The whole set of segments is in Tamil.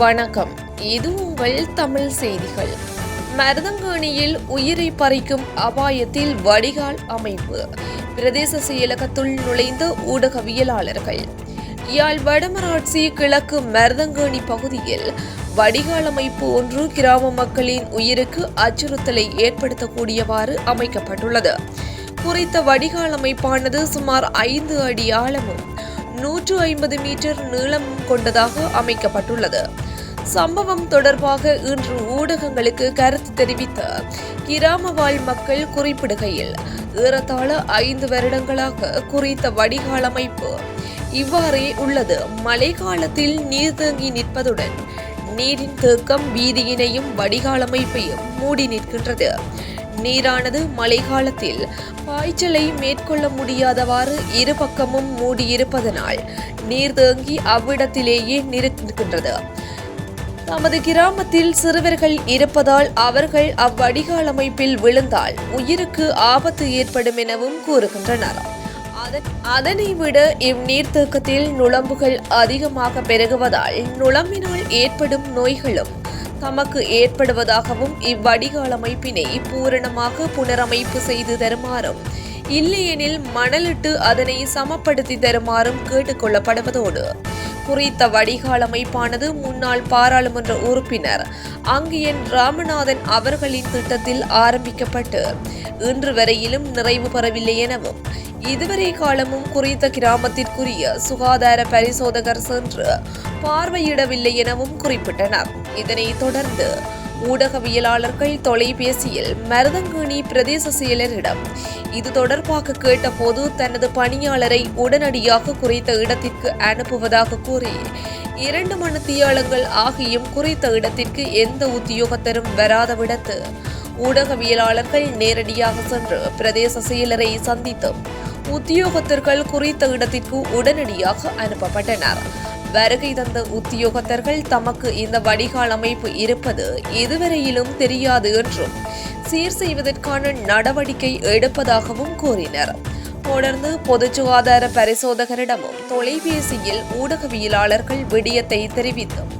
வணக்கம். இது உங்கள் தமிழ் செய்திகள். மருதங்கேணியில் உயிரை பறிக்கும் அபாயத்தில் வடிகால் அமைப்பு. பிரதேச செயலகத்துள் நுழைந்த ஊடகவியலாளர்கள். யாழ் வடமராட்சி கிழக்கு மருதங்கேணி பகுதியில் வடிகால் அமைப்பு ஒன்று கிராம மக்களின் உயிருக்கு அச்சுறுத்தலை ஏற்படுத்தக்கூடியவாறு அமைக்கப்பட்டுள்ளது. குறித்த வடிகால் அமைப்பானது சுமார் ஐந்து அடி ஆழமும் நூற்று ஐம்பது மீட்டர் நீளம் கொண்டதாக அமைக்கப்பட்டுள்ளது. சம்பவம் தொடர்பாக இன்று ஊடகங்களுக்கு கருத்து தெரிவித்த கிராம வாழ் மக்கள் குறிப்பிடுகையில் ஏறத்தாழ ஐந்து வருடங்களாக குறித்த வடிகால் அமைப்பு இவ்வாறே உள்ளது. மழை காலத்தில் நீர் தேங்கி நிற்பதுடன் நீரின் தேக்கம் வீதியினையும் வடிகால் அமைப்பையும் மூடி நிற்கின்றது. நீரானது மழை காலத்தில் பாய்ச்சலை மேற்கொள்ள முடியாதவாறு இரு பக்கமும் மூடியிருப்பதனால் நீர் தேங்கி அவ்விடத்திலேயே நிற்கின்றது தமது கிராமத்தில் சிறுவர்கள் இருப்பதால் அவர்கள் அவ்வடிகால் அமைப்பில் விழுந்தால் உயிருக்கு ஆபத்து ஏற்படும் எனவும் கூறுகின்றனர். அதன்- அதனை விட இந்நீர்த்தேக்கத்தில் நுளம்புகள் அதிகமாக பெருகுவதால் நுளம்பினால் ஏற்படும் நோய்களும் தமக்கு ஏற்படுவதாகவும் இவ்வடிகால் அமைப்பினை பூரணமாக புனரமைப்பு செய்து தருமாறும் இல்லையெனில் மணலிட்டு அதனை சமப்படுத்தி தருமாறும் கேட்டுக்கொள்ளப்படுவதோடு குறித்த வடிகால் அமைப்பானது முன்னாள் பாராளுமன்ற உறுப்பினர் அங்கியன் ராமநாதன் அவர்களின் திட்டத்தில் ஆரம்பிக்கப்பட்டு இன்று வரையிலும் நிறைவு பெறவில்லை எனவும் இதுவரை காலமும் குறித்த கிராமத்திற்குரிய சுகாதார பரிசோதகர் சென்று பார்வையிடவில்லை எனவும் குறிப்பிட்டனர். இதனைத் தொடர்ந்து ஊடகவியலாளர்கள் தொலைபேசியில் மருதங்கேணி பிரதேச செயலரிடம் இது தொடர்பாக கேட்டபோது தனது பணியாளரை உடனடியாக குறித்த இடத்திற்கு அனுப்புவதாக கூறி இரண்டு மணித்தியாலங்கள் ஆகியும் குறித்த இடத்திற்கு எந்த உத்தியோகத்தரும் வராத விடத்து ஊடகவியலாளர்கள் நேரடியாக சென்று பிரதேச செயலரை சந்தித்தும் உத்தியோகத்தர்கள் குறித்த இடத்திற்கு உடனடியாக அனுப்பப்பட்டனர். வருகை தந்த உத்தியோகத்தர்கள் தமக்கு இந்த வடிகால் அமைப்பு இருப்பது இதுவரையிலும் தெரியாது என்றும் சீர் செய்வதற்கான நடவடிக்கை எடுப்பதாகவும் கூறினர். தொடர்ந்து பொது சுகாதார பரிசோதகரிடமும் தொலைபேசியில் ஊடகவியலாளர்கள் விடயத்தை தெரிவித்தும்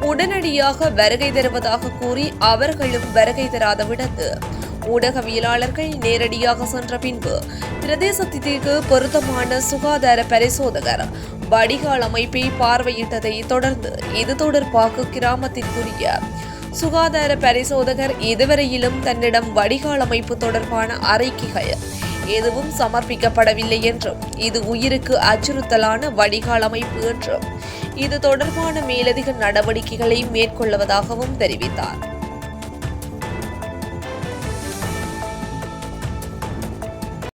உடனடியாக வருகை தருவதாக கூறி அவர்களும் வருகை தராத விடத்து ஊடகவியலாளர்கள் நேரடியாக சென்ற பின்பு பிரதேசத்திற்கு பொருத்தமான சுகாதார பரிசோதகர். வடிகால் அமைப்பை பார்வையிட்டதை தொடர்ந்து இது தொடர்பாக கிராமத்திற்குரிய சுகாதார பரிசோதகர் இதுவரையிலும் தன்னிடம் வடிகால் அமைப்பு தொடர்பான அறிக்கைகள் எதுவும் சமர்ப்பிக்கப்படவில்லை என்றும் இது உயிருக்கு அச்சுறுத்தலான வடிகால் அமைப்பு என்றும் இது தொடர்பான மேலதிக நடவடிக்கைகளை மேற்கொள்வதாகவும் தெரிவித்தார்.